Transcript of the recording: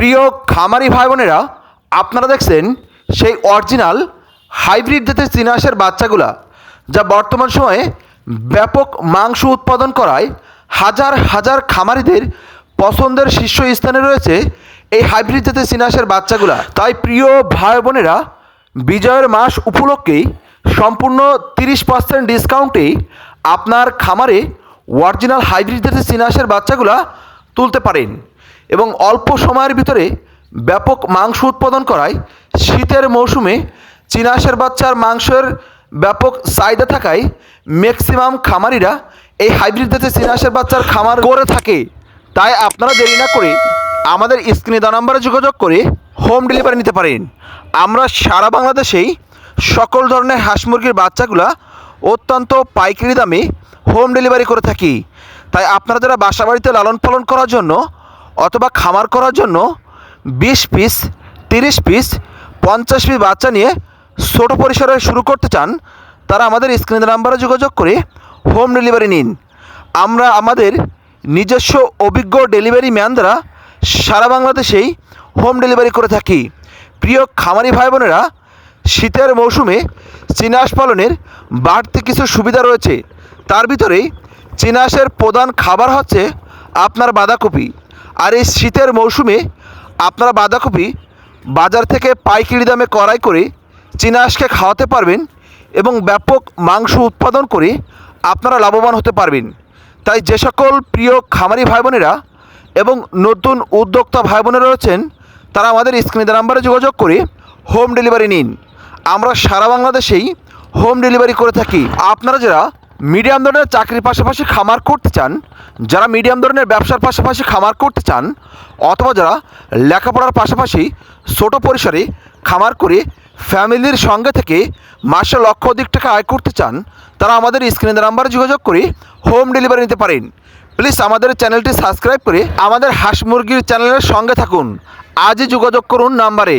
প্রিয় খামারি ভাই বোনেরা আপনারা দেখছেন সেই অরিজিনাল হাইব্রিড জাতের চীনাহাঁসের বাচ্চাগুলা, যা বর্তমান সময়ে ব্যাপক মাংস উৎপাদন করায় হাজার হাজার খামারিদের পছন্দের শীর্ষস্থানে রয়েছে এই হাইব্রিড জাতের চীনাহাঁসের বাচ্চাগুলা। তাই প্রিয় ভাই বোনেরা বিজয়ের মাস উপলক্ষেই সম্পূর্ণ তিরিশ পার্সেন্ট ডিসকাউন্টেই আপনার খামারে অরিজিনাল হাইব্রিড জাতের চীনাহাঁসের বাচ্চাগুলা তুলতে পারেন। এবং অল্প সময়ের ভিতরে ব্যাপক মাংস উৎপাদন করায় শীতের মৌসুমে চীনাহাঁসের বাচ্চার মাংসের ব্যাপক চাহিদা থাকায় ম্যাক্সিমাম খামারিরা এই হাইব্রিড জাতের চীনাহাঁসের বাচ্চার খামার করে থাকে। তাই আপনারা দেরি না করে আমাদের স্ক্রিনে দেওয়া নাম্বারে যোগাযোগ করে হোম ডেলিভারি নিতে পারেন। আমরা সারা বাংলাদেশেই সকল ধরনের হাঁস মুরগির বাচ্চাগুলা অত্যন্ত পাইকারি দামে হোম ডেলিভারি করে থাকি। তাই আপনারা যারা বাসা বাড়িতে লালন পালন করার জন্য অথবা খামার করার জন্য বিশ পিস, তিরিশ পিস, পঞ্চাশ পিস বাচ্চা নিয়ে ছোটো পরিসরে শুরু করতে চান, তারা আমাদের স্ক্রিনের নাম্বারে যোগাযোগ করে হোম ডেলিভারি নিন। আমরা আমাদের নিজস্ব অভিজ্ঞ ডেলিভারি ম্যান দ্বারা সারা বাংলাদেশেই হোম ডেলিভারি করে থাকি। প্রিয় খামারি ভাই বোনেরা শীতের মৌসুমে চীনাহাঁস পালনের বাড়তি কিছু সুবিধা রয়েছে। তার ভিতরেই চীনাহাঁসের প্রধান খাবার হচ্ছে আপনার বাঁধাকপি। আর এই শীতের মৌসুমে আপনারা বাঁধাকপি বাজার থেকে পাইকারি দামে কড়াই করে চীনাহাঁসকে খাওয়াতে পারবেন এবং ব্যাপক মাংস উৎপাদন করে আপনারা লাভবান হতে পারবেন। তাই যে সকল প্রিয় খামারি ভাই বোনেরা এবং নতুন উদ্যোক্তা ভাই বোনেরা রয়েছেন, তারা আমাদের স্ক্রিনে নাম্বারে যোগাযোগ করে হোম ডেলিভারি নিন। আমরা সারা বাংলাদেশেই হোম ডেলিভারি করে থাকি। আপনারা যারা মিডিয়াম ধরনের চাকরির পাশাপাশি খামার করতে চান, যারা মিডিয়াম ধরনের ব্যবসার পাশাপাশি খামার করতে চান, অথবা যারা লেখাপড়ার পাশাপাশি ছোট পরিসরে খামার করে ফ্যামিলির সঙ্গে থেকে মাসে লক্ষ অধিক টাকা আয় করতে চান, তারা আমাদের স্ক্রিনের নাম্বারে যোগাযোগ করে হোম ডেলিভারি নিতে পারেন। প্লিজ আমাদের চ্যানেলটি সাবস্ক্রাইব করে আমাদের হাঁস মুরগির চ্যানেলের সঙ্গে থাকুন। আজই যোগাযোগ করুন নাম্বারে।